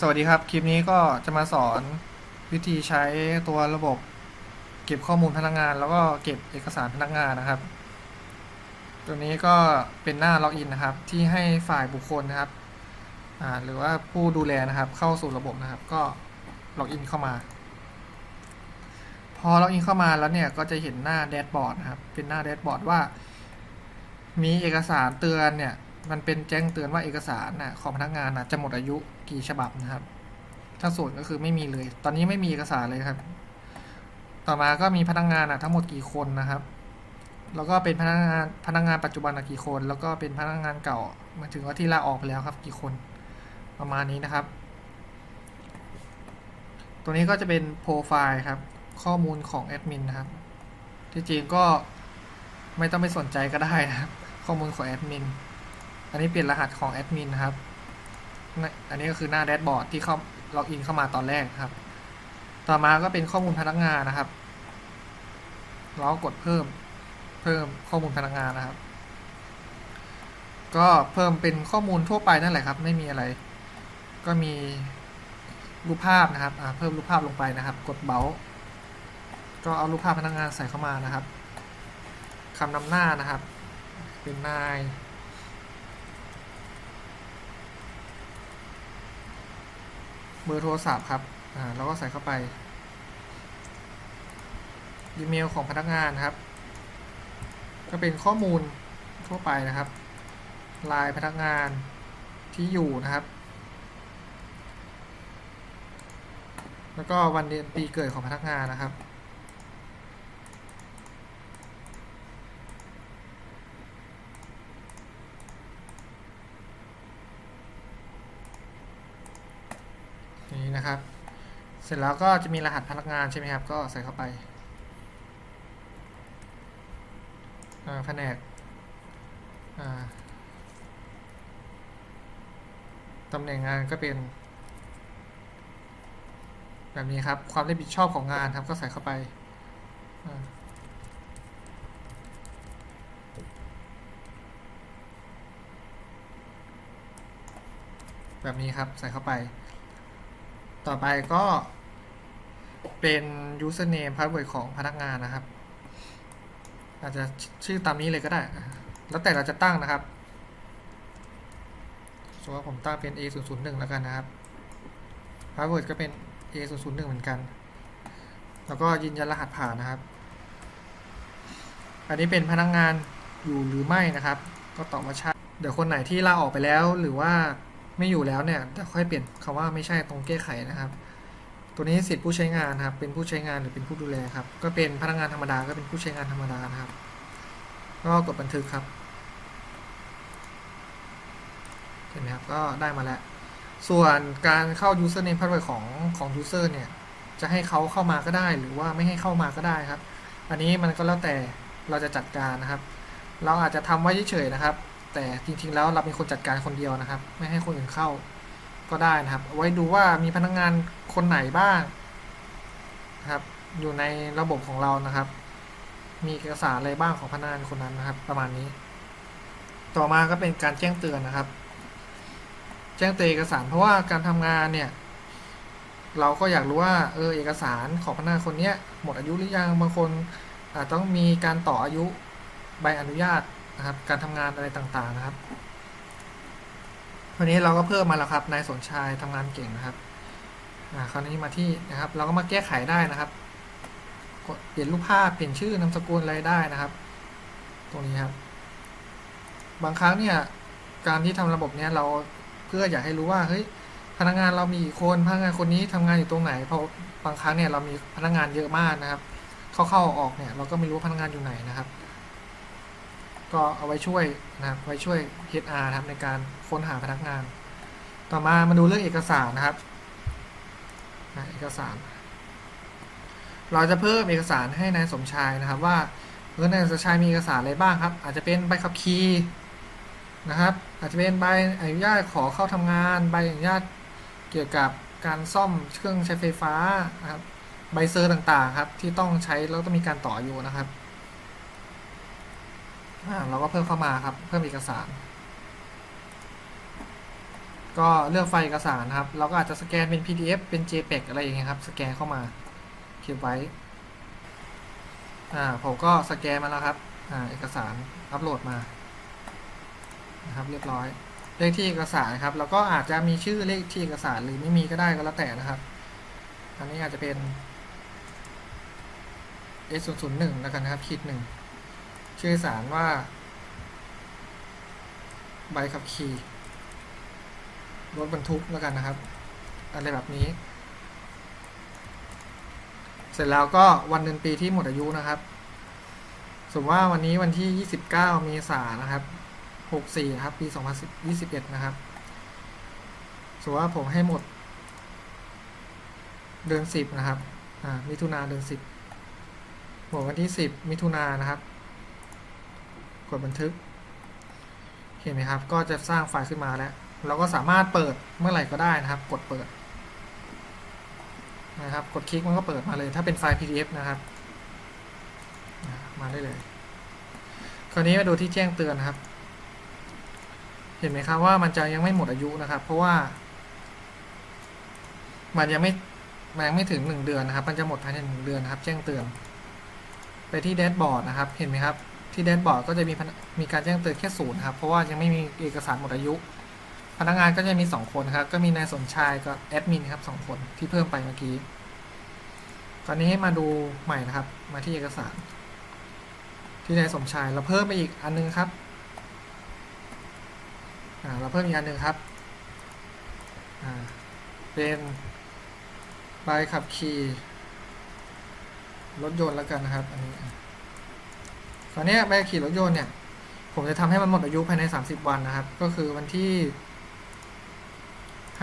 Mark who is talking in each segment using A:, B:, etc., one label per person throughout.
A: สวัสดีครับ คลิปนี้ก็จะมาสอนวิธีใช้ตัวระบบ เก็บข้อมูลพนักงาน แล้วก็เก็บเอกสารพนักงานนะครับ ตัวนี้ก็เป็นหน้าล็อกอินนะครับ ที่ให้ฝ่ายบุคคลนะครับหรือว่าผู้ดูแลนะครับ เข้าสู่ระบบนะครับ ก็ล็อกอินเข้ามา พอล็อกอินเข้ามาแล้วเนี่ยก็จะเห็นหน้าแดชบอร์ดนะครับ เป็นหน้าแดชบอร์ดว่า มีเอกสารเตือนเนี่ย มันเป็นแจ้งเตือนว่าเอกสารน่ะของพนักงานน่ะจะหมดอายุ กี่ฉบับนะครับ ถ้าส่วนก็คือไม่มีเลย ตอนนี้ไม่มีเอกสารเลยครับ ต่อมาก็มีพนักงานน่ะทั้งหมดกี่คนนะครับ แล้วก็เป็นพนักงานพนักงานปัจจุบันกี่คน แล้วก็เป็นพนักงานเก่ามาถึงว่าที่ลาออกไปแล้วครับ กี่คน ประมาณนี้นะครับ ตัวนี้ก็จะเป็นโปรไฟล์ครับ ข้อมูลของแอดมินนะครับ ที่จริงก็ไม่ต้องไปสนใจก็ได้นะครับ ข้อมูลของแอดมิน อันนี้เปลี่ยนรหัสของแอดมินนะครับ อันนี้ก็คือหน้าแดชบอร์ดที่เข้าล็อกอินเข้ามาตอนแรกครับ ต่อมาก็เป็นข้อมูลพนักงานนะครับ เรากกดเพิ่ม เพิ่มข้อมูลพนักงานนะครับ ก็เพิ่มเป็นข้อมูลทั่วไปนั่นแหละครับ ไม่มีอะไร ก็มีรูปภาพนะครับ เพิ่มรูปภาพลงไปนะครับ กดเบาก็เอารูปภาพพนักงานใส่เข้ามานะครับคำนำหน้านะครับ เป็นนาย เบอร์โทรศัพท์ครับ อ่า แล้วก็ใส่เข้าไป อีเมลของพนักงานครับ ก็เป็นข้อมูลทั่วไปนะครับ ลายพนักงานที่อยู่นะครับ แล้วก็วันเดือนปีเกิดของพนักงานนะครับ นะครับ เสร็จแล้วก็จะมีรหัสพนักงานใช่ไหมครับ ก็ใส่เข้าไปแผนกตำแหน่งงานก็เป็น แบบนี้ครับ ความรับผิดชอบของงานครับ ก็ใส่เข้าไปแบบนี้ครับ ใส่เข้าไป ต่อไปก็เป็น username password ของพนักงานนะครับ อาจจะชื่อตามนี้เลยก็ได้ แล้วแต่เราจะตั้งนะครับสมมติว่าผมตั้งเป็น a 0 0 1แล้วกันนะครับ password ก็เป็น a 0 0 1เหมือนกัน แล้วก็ยืนยันรหัสผ่านนะครับ อันนี้เป็นพนักงานอยู่หรือไม่นะครับ ก็ตอบว่าใช่ เดี๋ยวคนไหนที่ลาออกไปแล้วหรือว่า ไม่อยู่แล้วเนี่ยเดี๋ยวค่อยเปลี่ยนคำว่าไม่ใช่ตรงแก้ไขนะครับ ตัวนี้สิทธิผู้ใช้งานครับ เป็นผู้ใช้งานหรือเป็นผู้ดูแลครับ ก็เป็นพนักงานธรรมดาก็เป็นผู้ใช้งานธรรมดานะครับ ก็กดบันทึกครับเห็นไหมครับก็ได้มาแล้ว ส่วนการเข้า username password ของของ user เนี่ยจะให้เขาเข้ามาก็ได้หรือว่าไม่ให้เข้ามาก็ได้ครับ อันนี้มันก็แล้วแต่เราจะจัดการนะครับ เราอาจจะทำไว้เฉยๆนะครับ แต่จริง ๆ แล้วเราเป็นคนจัดการคนเดียวนะครับ ไม่ให้คนอื่นเข้าก็ได้นะครับเอาไว้ดูว่ามีพนักงานคนไหนบ้างนะครับ อยู่ในระบบของเรานะครับ มีเอกสารอะไรบ้างของพนักงานคนนั้นนะครับ ประมาณนี้ ต่อมาก็เป็นการแจ้งเตือนนะครับ แจ้งเตือนเอกสาร เพราะว่าการทำงานเนี่ย เราก็อยากรู้ว่าเออเอกสารของพนักงานคนเนี้ยหมดอายุหรือยังบางคนอาจต้องมีการต่ออายุใบอนุญาต นะครับ การทำงานอะไรต่างๆนะครับ วันนี้เราก็เพิ่มมาแล้วครับนายสนชายทำงานเก่งนะครับอ่าคราวนี้มาที่นะครับ เราก็มาแก้ไขได้นะครับกดเปลี่ยนรูปภาพเปลี่ยนชื่อนามสกุลอะไรได้นะครับ ตรงนี้ครับ บางครั้งเนี่ยการที่ทำระบบเนี้ยเราเพื่ออยากให้รู้ว่าเฮ้ยพนักงานเรามีกี่คนพนักงานคนนี้ทำงานอยู่ตรงไหนเพราะบางครั้งเนี่ยเรามีพนักงานเยอะมากนะครับ เข้าๆออกเนี่ยเราก็ไม่รู้พนักงานอยู่ไหนนะครับ ก็เอาไว้ช่วยนะครับไว้ช่วย HR นะครับในการค้นหาพนักงาน ต่อมามาดูเรื่องเอกสารนะครับเอกสาร เราจะเพิ่มเอกสารให้นายสมชายนะครับ ว่าเออนายสมชายมีเอกสารอะไรบ้างครับ อาจจะเป็นใบขับขี่นะครับ อาจจะเป็นใบอนุญาตขอเข้าทำงาน ใบอนุญาตเกี่ยวกับการซ่อมเครื่องใช้ไฟฟ้านะครับ ใบเซอร์ต่างๆครับ ที่ต้องใช้แล้วต้องมีการต่ออยู่นะครับ อ่าเราก็เพิ่มเข้ามาครับ เพิ่มเอกสาร ก็เลือกไฟล์เอกสารครับ เราก็อาจจะสแกนเป็น PDF เป็น JPEG อะไรอย่างเงี้ยครับ สแกนเข้ามาเก็บไว้ อ่า ผมก็สแกนมาแล้วครับ อ่า เอกสารอัปโหลดมา นะครับ เรียบร้อย เลขที่เอกสารครับ แล้วก็อาจจะมีชื่อเลขที่เอกสารหรือไม่มีก็ได้ก็แล้วแต่นะครับ อันนี้อาจจะเป็น S 0 0 1 แล้วกันนะครับขีดหนึ่ง ชื่อสารว่า ใบขับขี่รถบรรทุกแล้วกันนะครับ อะไรแบบนี้ เสร็จแล้วก็วันเดือนปีที่หมดอายุนะครับ สมมติว่าวันนี้วันที่ 29 เมษายนนะครับ 64นะครับ ปี 2021 นะครับ สมมติว่าผมให้หมด เดือน 10 นะครับ อ่า มิถุนาเดือน 10 หมดวันที่ 10 มิถุนานะครับ กดบันทึก เห็นไหมครับ ก็จะสร้างไฟล์ขึ้นมาแล้ว เราก็สามารถเปิดเมื่อไหร่ก็ได้นะครับ กดเปิดนะครับ กดคลิกมันก็เปิดมาเลย ถ้าเป็นไฟล์ PDF นะครับ มาได้เลย คราวนี้มาดูที่แจ้งเตือนครับ เห็นไหมครับว่ามันจะยังไม่หมดอายุนะครับ เพราะว่า มันยังไม่มันยังไม่ถึงหนึ่งเดือนนะครับ มันจะหมดภายในหนึ่งเดือนนะครับ แจ้งเตือน ไปที่แดชบอร์ดนะครับ เห็นไหมครับ ที่แดชบอร์ดก็จะมีมีการแจ้งเตือนแค่ศูนย์ครับเพราะว่ายังไม่มีเอกสารหมดอายุ พนักงานก็จะมี 2 คนครับก็มีนายสมชายกับแอดมินครับสองคนที่เพิ่มไปเมื่อกี้ตอนนี้ให้มาดูใหม่นะครับ มาที่เอกสาร ที่นายสมชายเราเพิ่มไปอีกอันนึงครับเราเพิ่มอีกอันหนึ่งครับเป็นใบขับขี่รถยนต์แล้วกันนะครับอันนี้ ตอนนี้ใบขับขี่รถยนต์เนี่ย ผมจะทำให้มันหมดอายุภายใน 30 วันนะครับ ก็คือวันที่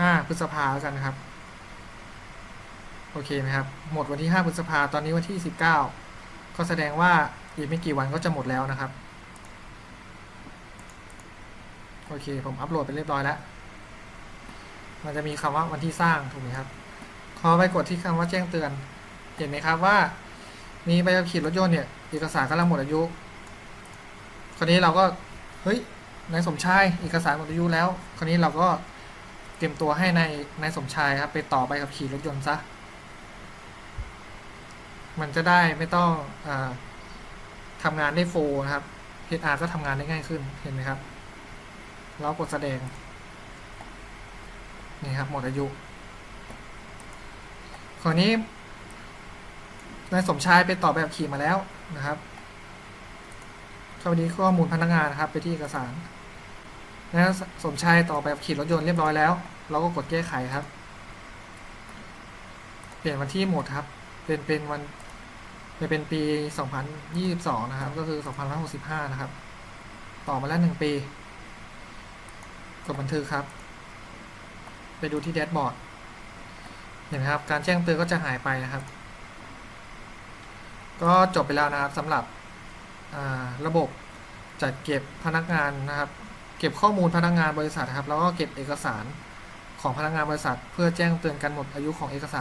A: 5 พฤษภาแล้วกันนะครับ โอเคไหมครับ หมดวันที่ 5 พฤษภาตอนนี้วันที่ 19 ก็แสดงว่าอีกไม่กี่วันก็จะหมดแล้วนะครับ โอเค ผมอัปโหลดไปเรียบร้อยแล้ว มันจะมีคำว่าวันที่สร้างถูกไหมครับพอไปกดที่คำว่าแจ้งเตือน เห็นไหมครับว่ามีใบขับขี่รถยนต์เนี่ยเอกสารกำลังหมดอายุ ราวนี้เราก็เฮ้ยนายสมชายเอกสารหมดอายุแล้ว คราวนี้เราก็เตรียมตัวให้นายนายสมชายครับไปต่อใบขับขี่รถยนต์ซะ มันจะได้ไม่ต้องอทำงานได้โฟนะครับ HR ก็ทำงานได้ง่ายขึ้นเห็นไหมครับเรากดแสดง นี่ครับหมดอายุคราวนี้นายสมชายไปต่อแบบขี่มาแล้วนะครับ คราวนี้ข้อมูลพนักงานนะครับ ไปที่เอกสารนายสมชายต่อแบบขี่รถยนต์เรียบร้อยแล้ว เราก็กดแก้ไขครับ เปลี่ยนวันที่หมดครับ เป็นเป็นวันจะเป็นปี 2022 นะครับ ก็คือ 2565 นะครับ ต่อมาแล้วหนึ่งปี กดบันทึกครับ ไปดูที่แดชบอร์ด เห็นไหมครับ การแจ้งเตือนก็จะหายไปนะครับ ก็จบไปแล้วนะครับสำหรับ ระบบจัดเก็บพนักงานนะครับ เก็บข้อมูลพนักงานบริษัทครับ แล้วก็เก็บเอกสารของพนักงานบริษัท เพื่อแจ้งเตือนการหมดอายุของเอกสาร